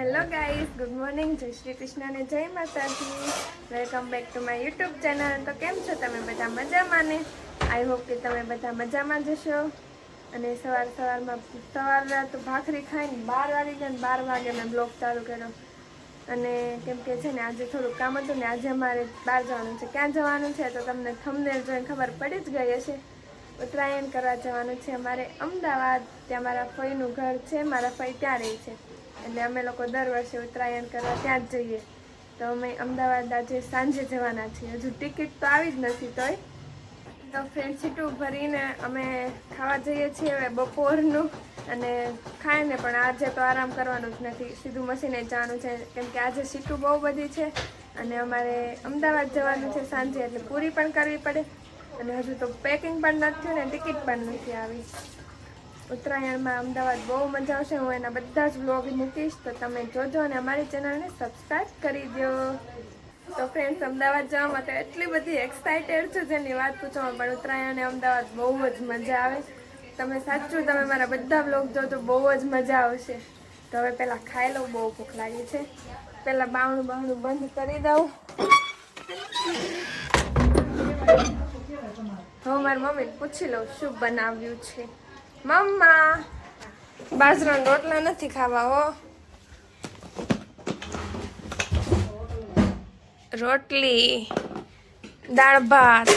Hello guys good morning જય શ્રી કૃષ્ણ અને જય માતાજી. Welcome back to my YouTube channel તો કેમ છો તમે બધા મજામાં ને? આઈ હોપ કે તમે બધા મજામાં જશો અને સવાર સવારમાં, સવારના તો ભાખરી ખાઈને બાર વાગી ગયા ને બાર વાગે મેં બ્લોગ ચાલુ કર્યો. અને કેમ કે છે ને, આજે થોડું કામ હતું ને, આજે અમારે બહાર જવાનું છે. ક્યાં જવાનું છે તો તમને થમનેલ જોઈને ખબર પડી જ ગઈ હશે. ઉત્તરાયણ કરવા જવાનું છે. અમારે અમદાવાદ, ત્યાં મારા ફઈનું ઘર છે. મારા ફઈ ત્યાં રહે છે. એટલે અમે લોકો દર વર્ષે ઉત્તરાયણ કરવા ત્યાં જ જઈએ. તો અમે અમદાવાદ આજે સાંજે જવાના છીએ. હજુ ટિકિટ તો આવી જ નથી તોય. તો ફ્રેન્ડ સીટું ભરીને અમે ખાવા જઈએ છીએ હવે બપોરનું અને ખાઈને પણ આજે તો આરામ કરવાનું જ નથી. સીધું મશીને જવાનું છે કેમ કે આજે સીટું બહુ બધી છે અને અમારે અમદાવાદ જવાનું છે સાંજે એટલે પૂરી પણ કરવી પડે. અને હજુ તો પેકિંગ પણ નથી થયું ને ટિકિટ પણ નથી આવી. ઉત્તરાયણમાં અમદાવાદ બહુ મજા આવશે. હું એના બધા જ બ્લોગ મૂકીશ. તો તમે જોજો અને અમારી ચેનલને સબસ્ક્રાઈબ કરી દો તો ફ્રેન્ડ્સ અમદાવાદ જવા માટે એટલી બધી એક્સાઇટેડ છું જેની વાત પૂછવામાં પણ ઉત્તરાયણ અમદાવાદ બહુ જ મજા આવે. તમે સાચું, તમે મારા બધા બ્લોગ જોજો, બહુ જ મજા આવશે. તો હવે પહેલાં ખાઈ લઉં, બહુ ભૂખ લાગી છે. પહેલાં બાવણું બાવણું બંધ કરી દઉં. હવે મારી મમ્મીને પૂછી લઉં, શું બનાવ્યું છે? મમ્મા બાજરાના રોટલા નથી ખાવા હો. રોટલી દાળ ભાત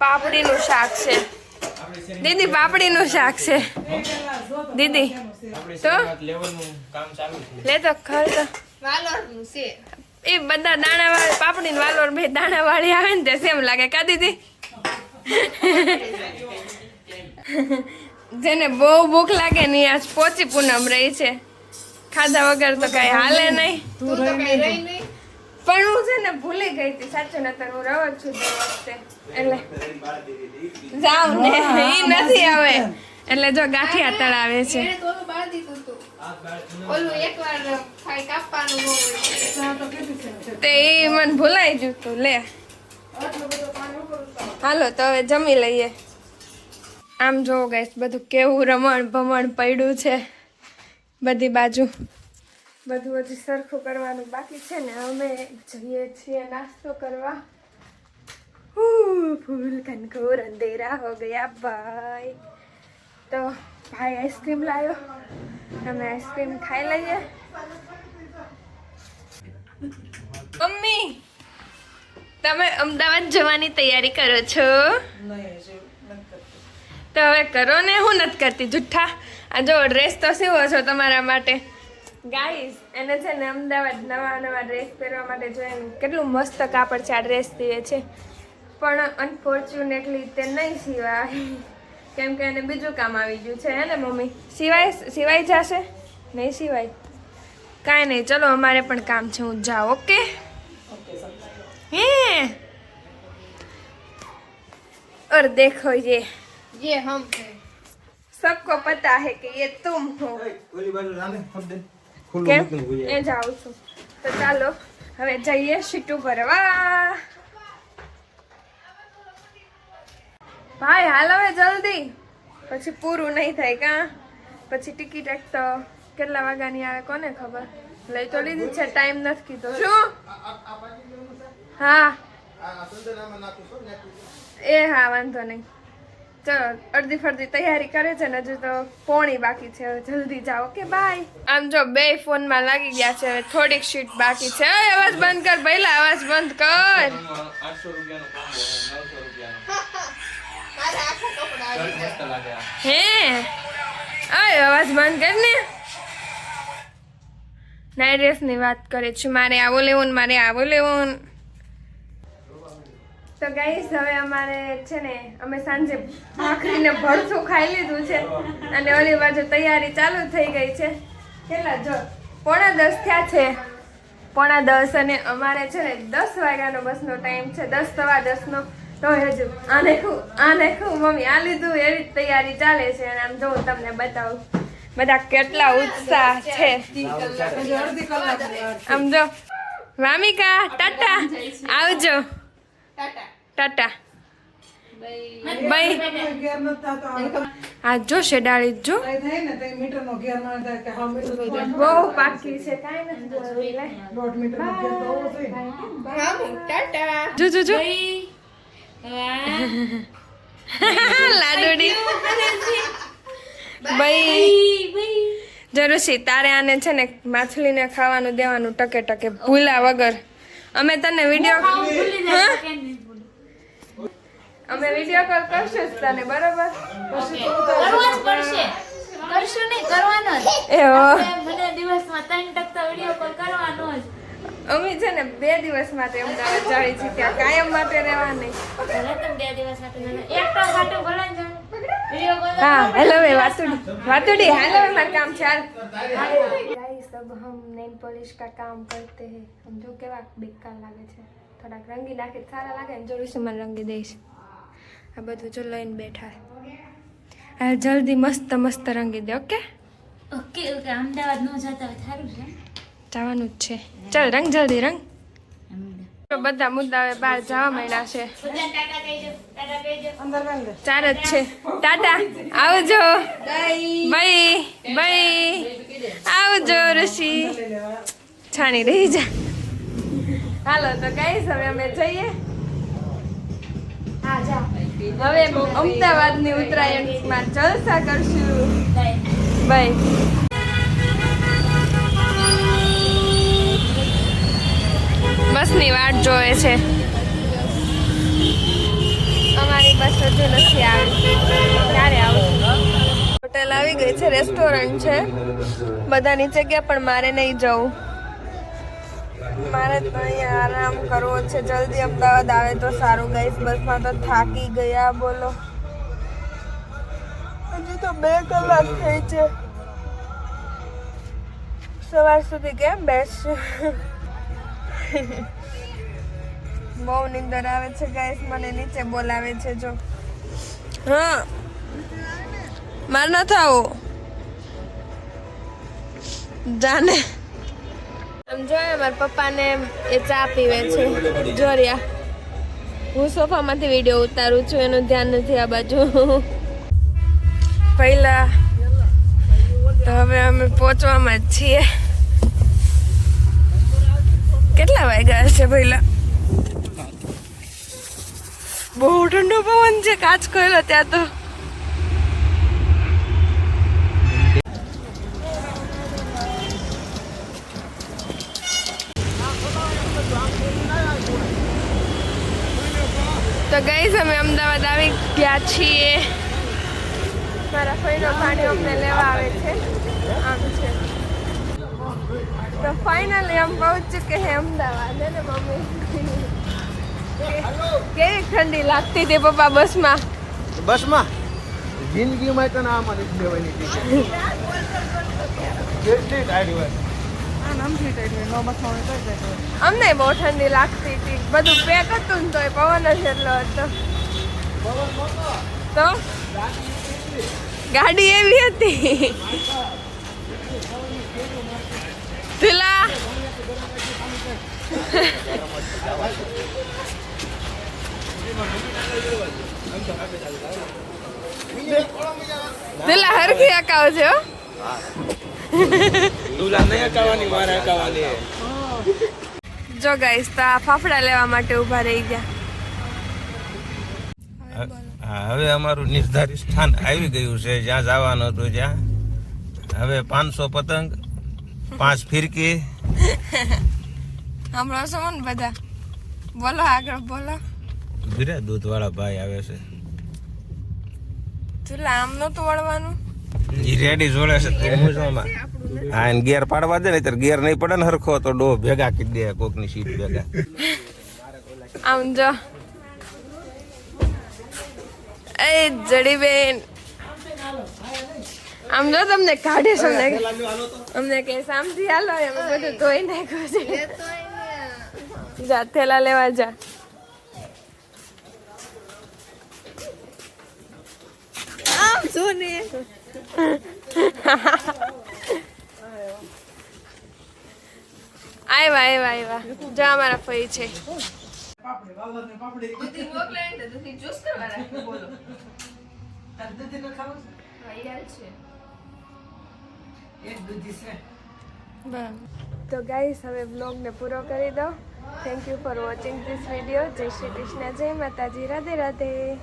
પાપડીનું શાક છે. દીદી પાપડીનું શાક છે. દીદી તો? લે તો ખર તો. એ બધા દાણા વાળી પાપડી ને વાલોર ભાઈ દાણા વાળી આવે ને તે સેમ લાગે. કા દીદી? જેને બહુ ભૂખ લાગે ને આજ પોચી પૂનમ રહી છે. ખાધા વગર તો કઈ હાલે નહીં. તું તો રહી નહીં. પણ હું છે ને ભૂલી ગઈ હતી સાચું નતર હું રવ છું દર વખતે. એટલે જાવ ને એ નથી આવે એટલે જો ગાંઠિયા તળાવે છે. તે. એ મને ભૂલાઈ ગયું તું લે. હાલો તો હવે જમી લઈએ. આમ જોવો ગઈશ બધું કેવું રમણ ભમણ પડ્યું છે. બધી બાજુ. બધું હજી સરખું કરવાનું બાકી છે ને, અમે જઈએ છીએ નાસ્તો કરવા. ફૂલ કનકોર અંધેરા હો ગયા ભાઈ. તો ભાઈ આઈસ્ક્રીમ લાવ્યો અમે આઈસ્ક્રીમ ખાઈ લઈએ. મમ્મી, તમે અમદાવાદ જવાની તૈયારી કરો છો? તો હવે કરો ને હું નથી કરતી જુઠ્ઠા આ જો ડ્રેસ તો સીવો છો તમારા માટે ગાઈસ એને છે ને અમદાવાદ નવા નવા ડ્રેસ પહેરવા માટે જોઈએ કેટલું મસ્ત કાપડ છે આ ડ્રેસ સીવે છે પણ અનફોર્ચ્યુનેટલી તે નહીં સિવાય કેમ કે એને બીજું કામ આવી ગયું છે હે ને મમ્મી સિવાય સિવાય જશે નહીં સિવાય કાંઈ નહીં ચલો અમારે પણ કામ છે હું જાઉં ઓકે હે और देखो ये ये हम है सबको पता है कि ये तुम हो ઓલી બાજુ રામે ખબર ખુલ્લું કેમ મૂકીને ભૂલી એ જાઉં છું તો ચાલો હવે જઈએ સીટું ભરવા ભાઈ હાલ હવે જલ્દી પછી પૂરું નહીં થાય કા પછી ટિકિટ એક તો કેટલા વાગ્યાની આવે કોને ખબર લઈ તો લીધી છે ટાઈમ નથી કીધો શું હા એ હા વાંધો નહીં ચલો અડધી ફરધી તૈયારી કરે છે ને હજુ તો પોણી બાકી છે. જલ્દી જાઓ. ઓકે બાય આમ જો બે ફોનમાં લાગી ગયા છે. હવે થોડીક શીટ બાકી છે. અવાજ બંધ કર પહેલા અવાજ બંધ કર. હે? ઓય, અવાજ બંધ કર ને. નાઈ ડ્રેસની વાત કરે છે. મારે આવો લેવું મારે આવો લેવું. તો ગાઈસ હવે અમારે છે ને અમે સાંજે ભાખરીને ભરથું ખાઈ લીધું છે અને ઓલી બાજુ તૈયારી ચાલુ થઈ ગઈ છે. કેટલા જો પોણા દસ થયા છે. પોણા દસ અને અમારે છે ને દસ વાગ્યાનો બસનો ટાઈમ છે દસ સવા દસનો. તો હજુ આને ખું આને ખું મમ્મી આ લીધું એવી તૈયારી ચાલે છે અને આમ જો હું તમને બતાવું. બધા કેટલા ઉત્સાહ છે. આમ જો વામિકા ટાટા આવજો. ટાટા. આ જો શેડાળી જ. બહુ પાકી છે જો જો જો. લાડુડી. ભાઈ. જરૂર તારે આને છે ને માછલીને ખાવાનું દેવાનું ટકે ટકે ભૂલા વગર. અમે તને વીડિયો અમે વીડિયો કોલ કરશું જ તને બરાબર? કરશું નહીં કરવાનો જ. મને દિવસમાં ત્રણ ટકતા વીડિયો કોલ કરવાનો જ. અમે છે ને બે દિવસ માટે અમદાવાદ જાવી છીએ ત્યાં કાયમ માટે રહેવા નહીં ભલે તમે બે દિવસ માટે એક તો માટે ભલે हाँ हेलो वे वातुड़ी वातुड़ी हेलो वे हमारा काम चाल गाइस अब हम नेल पॉलिश का काम करते हैं हम जो કેવા બેકાર લાગે છે થોડાક રંગી નાખે તો સારા લાગે ને જરૂર છે મને રંગી દઈશ આ બધું જો લઈને બેઠા આ જલ્દી મસ્ત મસ્ત રંગી દે ઓકે ઓકે ઓકે અમદાવાદ ન જતા હોય સારું છે જવાનું જ છે ચાલ રંગ જલ્દી રંગ તો બધા મુદ્દા હવે બહાર જવા માંડ્યા છે. ચાર જ છે. ટાટા આવજો. ભાઈ ભાઈ આવજો ઋષિ. છાણી રહી જા. હાલો તો કઈ હવે અમે જઈએ. હવે અમદાવાદની ઉત્તરાયણમાં જલસા કરશું. બાય બસની વાટ જોવે છે. અમારી બસ હજુ નથી આવી. ક્યારે આવશે હોટેલ આવી ગઈ છે, રેસ્ટોરન્ટ છે. બધા નીચે ગયા પણ મારે નહીં જવું. મારે તો અહીંયા આરામ કરવો છે. જલ્દી અમદાવાદ આવે તો સારું. ગઈશ બસમાં તો થાકી ગયા, બોલો. હજુ તો બે કલાક થઈ છે. સવાર સુધી કેમ બેસશે? બહુ નીંદર આવે છે ગાઈસ મને નીચે બોલાવે છે, જો. હા. માર ન થાવો. જાને. આમ જોયે મારા પપ્પાને એ ચા પીવે છે. જોરિયા હું સોફામાંથી વીડિયો ઉતારું છું, એનું ધ્યાન નથી આ બાજુ. પહેલા તો હવે અમે પહોંચવામાં જ છીએ. કેટલા વાગ્યા હશે પહેલા? બહુ ઠંડો પવન છે, કાચ ખોયેલો ત્યાં તો. તો ગઈ અમે અમદાવાદ આવી ગયા છીએ. મારા ફઈનો ભાણિયો અમને લેવા આવે છે. આમ છે. તો ફાઇનલી આમ પહોંચી કે હે અમદાવાદ ને મમ્મી? કેવી ઠંડી લાગતી હતી પપ્પા બસમાં? બસમાં? જિંદગીમાં તો ના મને લેવાની કેટલી ટાઈટ હોય. અમને બહુ ઠંડી લાગતી હતી. બધું પેક હતું ને તો એ પવન જ એટલો હતો. તો? ગાડી એવી હતી. ઢીલા ઢીલા હરખી અકાવ છે હો તુલા નહીં મારે હકાવાની જો ગાઈસ તો આ ફાફડા લેવા માટે ઊભા રહી ગયા. હવે અમારું નિર્ધારિત સ્થાન આવી ગયું છે. જ્યાં જવાનું હતું જ્યાં હવે પાંચસો પતંગ પાંચ ફિરકી. હમણાં શું ને બધા? બોલો આગળ બોલો. ધીરે દૂધ દૂધવાળા ભાઈ આવે છે. ચૂલા આમ નતું વળવાનું? ઈ રેડી જોડે છે તો હું હા એને ગેર પાડવા દે ને ત્યારે ગેર નહીં પડે ને હરખો તો ડો ભેગા કરી દે કોકની સીટ ભેગા. આમ જો. એ જડી બેન. આમ જો તમને કાઢે છે અમને અમને કે સામથી હાલો એમ બધું ધોઈ નાખ્યું છે. જા થેલા લેવા જા. આમ જો ને આવ્યા આવ્યા આવ્યા જો અમારા ફઈ છે. ને તો જ્યુસ કરવા બોલો. ખાવું છે. તો ગાઈસ હવે બ્લોગને પૂરો કરી દો thank you for watching this video જય શ્રી કૃષ્ણ જય માતાજી. રાધે રાધે.